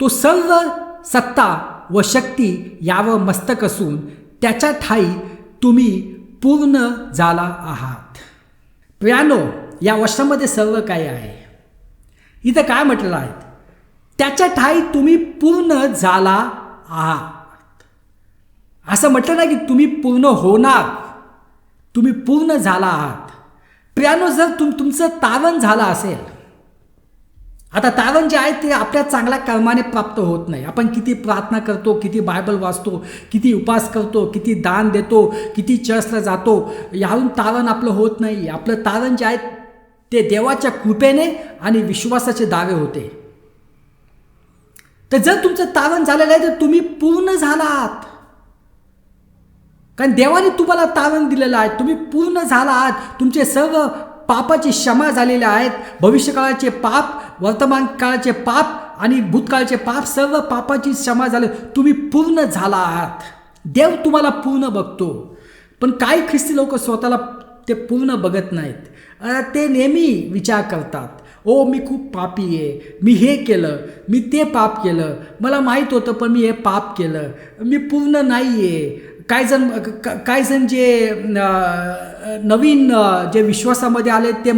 तो सर्व सत्ता व शक्ती यावर मस्तक असून त्याच्या ठाई तुम्ही पूर्ण झाला आहात. प्रियानो या वर्षामध्ये सर्व काही आहे. इथं काय म्हटलेलं आहे? त्याच्या ठाई तुम्ही पूर्ण झाला आहात. असं म्हटलं ना की तुम्ही पूर्ण होणार. तुम्ही पूर्ण झाला आहात. प्रियानो जर तुम तुमचं तारण झालं असेल आता तारण जे आहे ते आपल्या चांगल्या कर्माने प्राप्त होत नाही. आपण किती प्रार्थना करतो किती बायबल वाचतो किती उपास करतो किती दान देतो किती चर्चला जातो याहून तारण आपलं होत नाही. आपलं तारण जे आहे ते देवाच्या कृपेने आणि विश्वासाचे दावे होते. तर जर तुमचं तारण झालेलं आहे तर तुम्ही पूर्ण झाला आहात कारण देवाने तुम्हाला तारण दिलेलं आहे. तुम्ही पूर्ण झाला आहात तुमचे सर्व पापाची क्षमा झालेले आहेत. भविष्यकाळाचे पाप वर्तमान काळाचे पाप आणि भूतकाळचे पाप सर्व पापाची क्षमा झाले. तुम्ही पूर्ण झाला आहात. देव तुम्हाला पूर्ण बघतो. पण काही ख्रिस्ती लोक स्वतःला ते पूर्ण बघत नाहीत. ते नेहमी विचार करतात. ओ मी खूप पापी आहे. मी हे केलं. मी ते पाप केलं. मला माहीत होतं पण मी हे पाप केलं. मी पूर्ण नाही आहे. काही जण काही जण जे नवीन जे विश्वासामध्ये आले ते